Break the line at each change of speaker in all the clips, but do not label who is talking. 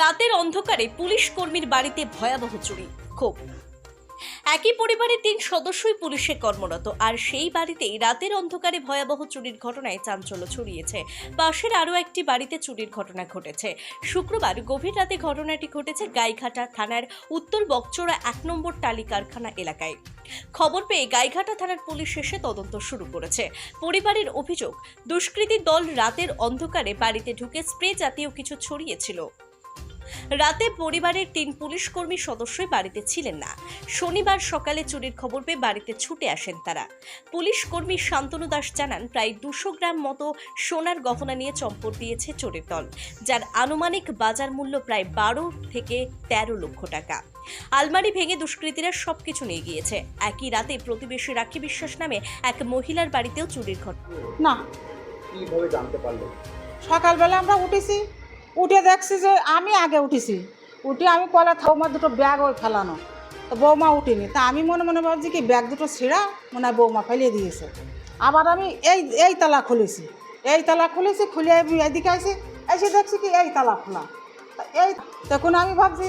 রাতের অন্ধকারে পুলিশ কর্মীর বাড়িতে ভয়াবহ চুরি, ক্ষোভ। একই পরিবারের তিন সদস্যই পুলিশে কর্মরত, আর সেই বাড়িতেই রাতের অন্ধকারে ভয়াবহ চুরির ঘটনায় চাঞ্চল্য ছড়িয়েছে। পাশের আরও একটি বাড়িতে চুরির ঘটনা ঘটেছে। শুক্রবার গভীর রাতে ঘটনাটি ঘটেছে গাইঘাটা থানার উত্তর বকচোড়া এক নম্বর টালি কারখানা এলাকায়। খবর পেয়ে গাইঘাটা থানার পুলিশ এসে তদন্ত শুরু করেছে। পরিবারের অভিযোগ, দুষ্কৃতী দল রাতের অন্ধকারে বাড়িতে ঢুকে স্প্রে জাতীয় কিছু ছড়িয়েছিল। রাতে পরিবারের তিন পুলিশ কর্মী সদস্যই বাড়িতে ছিলেন না। শনিবার সকালে চুরির খবর পেয়ে বাড়িতে ছুটে আসেন তারা। পুলিশ কর্মী শান্তনু দাস জানান প্রায় দুশো গ্রাম মতো সোনার গহনা নিয়ে চম্পট দিয়েছে চোরের দল যার আনুমানিক বাজার মূল্য প্রায় বারো থেকে তেরো লক্ষ টাকা। আলমারি ভেঙে দুষ্কৃতীরা সবকিছু নিয়ে গিয়েছে। একই রাতে প্রতিবেশী রাখি বিশ্বাস নামে এক মহিলার বাড়িতেও চুরির ঘটনা।
না।
কীভাবে জানতে পারল
সকালবেলা আমরা উঠেছি উঠে দেখছি যে আমি আগে উঠেছি। উঠে আমি কলা বৌমা দুটো ব্যাগ ওই ফেলানো। তো বৌমা উঠিনি। তা আমি মনে মনে ভাবছি কি ব্যাগ দুটো ছিঁড়া, মনে হয় বৌমা ফেলিয়ে দিয়েছে। আবার আমি এই এই তালা খুলেছি। এই তালা খুলেছি খুলে আমি এদিকে আসি এসে দেখছি কি, এই তালা খোলা। এই, তখন আমি ভাবছি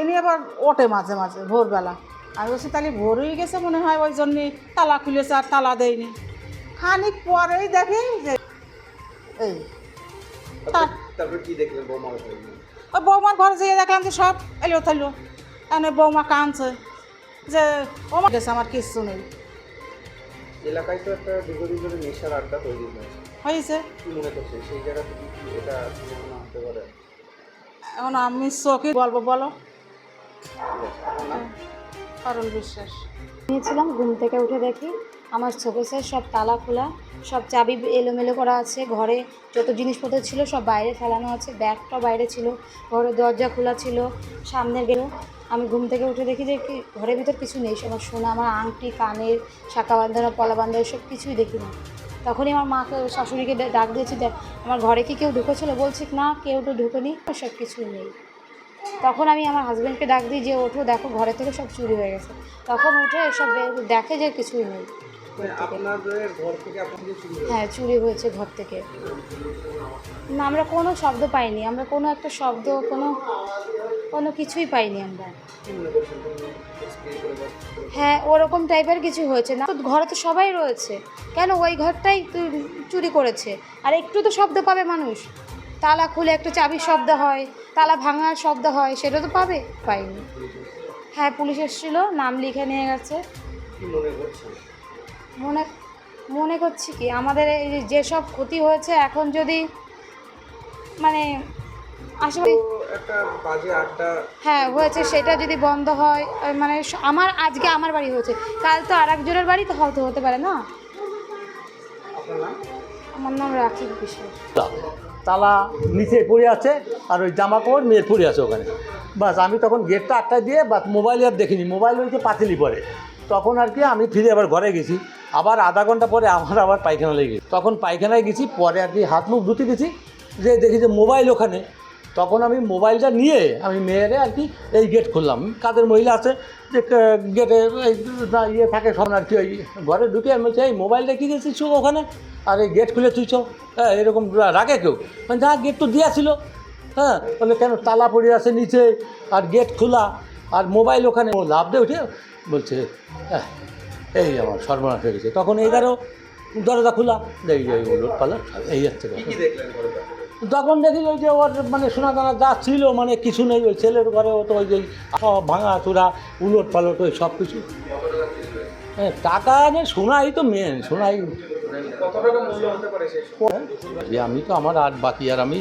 এনে আবার ওঠে মাঝে মাঝে, ভোরবেলা। আমি বলছি, তাহলে ভোর হয়ে গেছে মনে হয়, ওই জন্যে তালা খুলেছে আর তালা দেয়নি। খানিক পরেই দেখি যে, এই
তারপর কি দেখলেন বৌমা
ওই বৌমার ঘরে যেয়ে দেখলাম যে সব এলো থাইলো ওই বৌমা কাঁদছে যে ও মা গেছে আমার কিচ্ছু নেই।
এলাকায় তো একটা দীর্ঘদিন ধরে নেশার আড্ডা তৈরি হয়েছে।
হয়েছে।
কি মনে করছে? সেই জায়গা থেকে কি এটা সম্ভাবনা হতে পারে?
এখন আমি চোখে বলব বলো? পারুল বিশ্বাস।
নিয়েছিলাম ঘুম থেকে উঠে দেখি আমার শোকেসের সব তালা খোলা, সব চাবি এলোমেলো করা আছে, ঘরে যত জিনিসপত্র ছিল সব বাইরে ফেলানো আছে ব্যাগটা বাইরে ছিল, ঘরের দরজা খোলা ছিল, সামনের গেল। আমি ঘুম থেকে উঠে দেখি যে কি, ঘরের ভিতর কিছু নেই আমার সোনা, আমার আংটি, কানের, শাখা বাঁধানো, পলা বাঁধানো সব কিছুই দেখি না। তখনই আমার মাকে শাশুড়িকে ডাক দিয়েছি, দেখ, আমার ঘরে কি কেউ ঢুকেছিল? বলছি, না, কেউ তো ঢুকেনি, সব কিছুই নেই। তখন আমি আমার হাজব্যান্ডকে ডাক দিই যে, ওঠো, দেখো, ঘরে থেকে সব চুরি হয়ে গেছে। তখন উঠে সব বের- দেখে যে কিছুই নেই।
মানে
হ্যাঁ চুরি হয়েছে ঘর থেকে। না আমরা কোনো শব্দ পাইনি। আমরা কোনো একটা শব্দ কোনো কোনো কিছুই পাইনি আমরা। হ্যাঁ ওরকম টাইপের কিছু হয়েছে না। তো ঘরে তো সবাই রয়েছে। কেন? ওই ঘরটাই চুরি করেছে। আর একটু তো শব্দ পাবে মানুষ। তালা খুলে একটা চাবির শব্দ হয় তালা ভাঙার শব্দ হয় সেটা তো পাবে? পাইনি। হ্যাঁ পুলিশ এসেছিল নাম লিখে নিয়ে গেছে।
মনে
মনে করছি কি আমাদের এই যে যেসব ক্ষতি হয়েছে এখন যদি মানে আশেপাশে
তো একটা বাজে আড্ডা
হ্যাঁ হয়েছে সেটা যদি বন্ধ হয় মানে আমার আজকে আমার বাড়ি হয়েছে। কাল তো আর একজনের বাড়ি তো হয়তো হতে পারে না? আমার নাম রাখি বিশ্বাস।
তালা নিচে পড়ে আছে আর ওই জামা কাপড় মেয়ের পড়ে আছে ওখানে। বাস আমি তখন গেটটা আটটা দিয়ে বাস মোবাইল আর দেখিনি মোবাইল হয়েছে পাতিলি পরে। তখন আর কি আমি ফিরে আবার ঘরে গেছি। আবার আধা ঘণ্টা পরে আমার আবার পায়খানা লেগে তখন পায়খানায় গেছি, পরে আর কি হাত মুখ ধুতে গেছি। যে দেখি যে মোবাইল ওখানে। তখন আমি মোবাইলটা নিয়ে আমি মেয়েরে আর কি এই গেট খুললাম। কাদের মহিলা আছে, যে গেটে এই ইয়ে থাকে, সব আর কি ওই ঘরে ঢুকে আমি বলছি, এই মোবাইলটা কী গেছিস ওখানে? আর এই গেট খুলে তুইছ হ্যাঁ এরকম রাখে কেউ? মানে যা গেট তো দিয়েছিল হ্যাঁ বলে কেন তালা পড়ে আছে নিচে? আর গেট খোলা। আর মোবাইল ওখানে ও লাভ দিয়ে উঠে বলছে হ্যাঁ এই আমার সর্বনাশ হয়ে গেছে। তখন এইবারও দরজা খোলা দেখি যে ওলট পালা এই যাচ্ছে
ঘরে?
তখন? দেখি ওই যে ওর মানে সোনা দানা যা ছিল মানে কিছু নেই ওই ছেলের ঘরেও তো ওই যে ভাঙা চূড়া উলট পালট ওই সব কিছু। হ্যাঁ টাকা নে সোনাই তো মেন সোনাই।
সময়?
যে আমি তো আমার আর বাকি আর আমি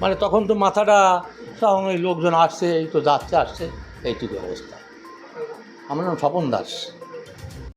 মানে তখন তো মাথাটা সব ওই লোকজন আসছে এই তো যাচ্ছে আসছে। এইটুকু অবস্থা। আমার নাম স্বপন দাস।